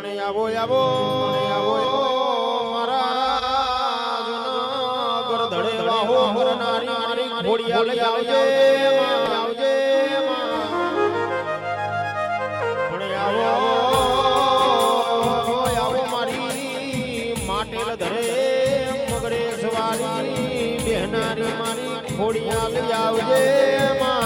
પણ આવો આવો આવો મારા જુનાગઢ મારી ખોડિયા લઈ આવજે ઘોડિયા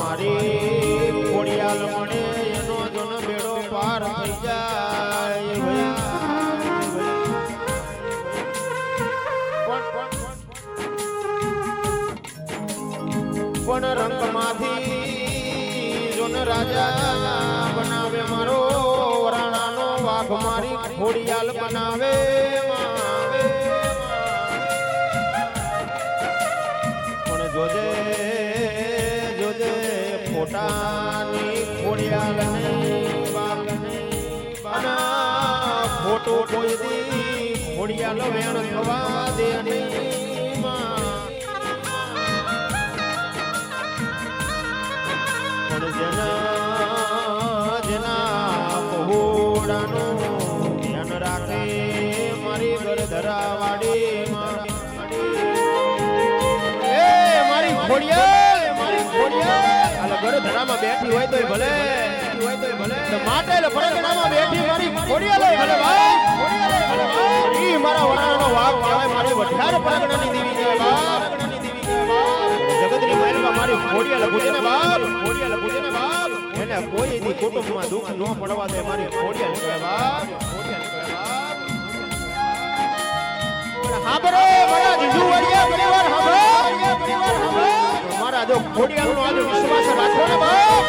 મારી ખોડિયાલ મને એનો બેડો પાર થઈ પણ- રંગમાંથી જોન રાજા બનાવે મારો રાણાનો વાઘ, મારી ખોડિયાલ બનાવે માવે જોજે જોજે, ફોટાની ખોડિયાલને બાલને ફોટો કોઈ દી ખોડિયાલ વેણ થવા દે નહીં ધ્યાન રાખે, મારી ગરધરા વાડી હોય તોય ભલે. હોય તોય ભલે બેઠી મારી વરાણાનો વાઘ કહેવાય મારી વઢાર પરગણાની મારી ખોડિયાલ પૂજે ને બાપ. ખોડિયાલ પૂજે ને બાપ. એને કોઈ કુટુંબમાં દુઃખ ન પડવા દે, મારી ખોડિયાલ કહેવાય બાપ. બાપ. પણ હાંભળો, મારા પરિવાર હાંભળો. પરિવાર જો ખોડિયાલનો આજે વિશ્વાસ રાખો ને બાપ.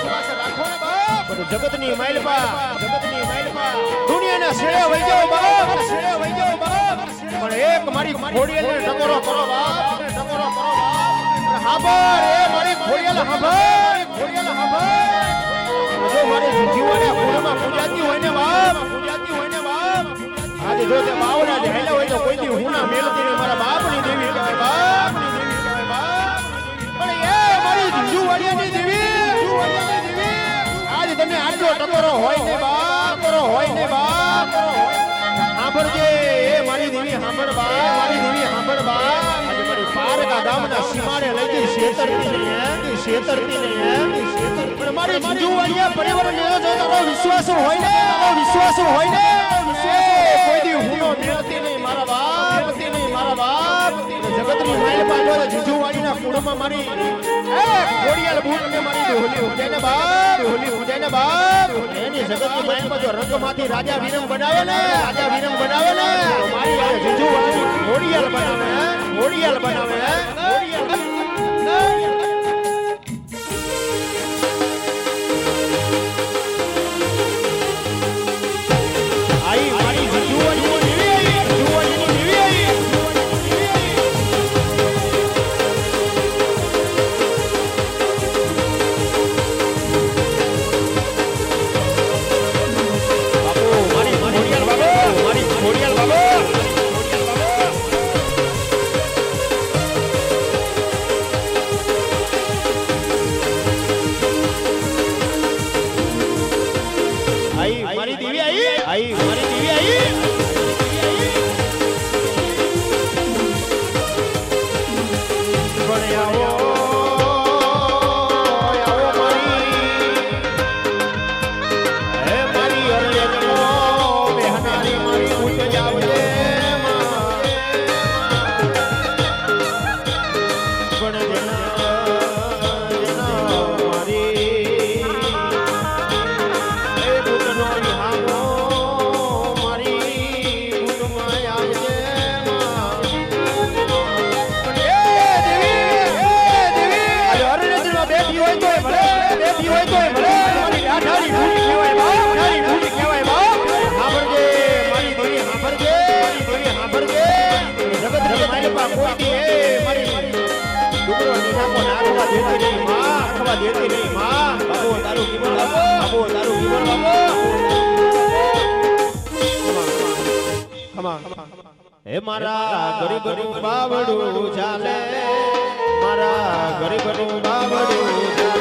જગતની માઇલપા જગતની માઇલપા દુનિયાના છેડે વહી જાઓ બાપ છેડે વહી જાઓ બાપ. પણ એક મારી ખોડિયાલને ટકોરો કરો બાપ. ટકોરો કરો બાપ હાબર એ મારી ખોડિયાલ હાબર ખોડિયાલ હાબર જો મારી જીજુવાડિયા આજ ટકોરો હોય ને બાપ ટકોરો હોય ને બાપ. સાંભળજે, એ મારી દેવી સાંભળ બા મારી દેવી સાંભળ બા. પારકા ગામના સીમાડે લઈ ગઈ શેતરતી નહીં શેતરતી નહીં પણ મારી જીજુવાડિયા પરિવારને જો તારો વિશ્વાસ હોય ને વિશ્વાસ હોય ને. જીજુવાડીના મારી. એ ઘોડિયાલ બૂટ મારી હોલી ઉડે ને બાપ હોલી ઉડે ને બાપ. એની જગતની માઇલ પાછો રંગમાંથી રાજા વિરમ બનાવે ને, રાજા વિરમ બનાવે ને મારી જીજુ ઘોડિયાલ બનાવે ઘોડિયાલ બનાવે, હે? 还有 દેતી હે મારા ગરીબ બાવડું ચાલે. મારા ગરીબનું બાબડું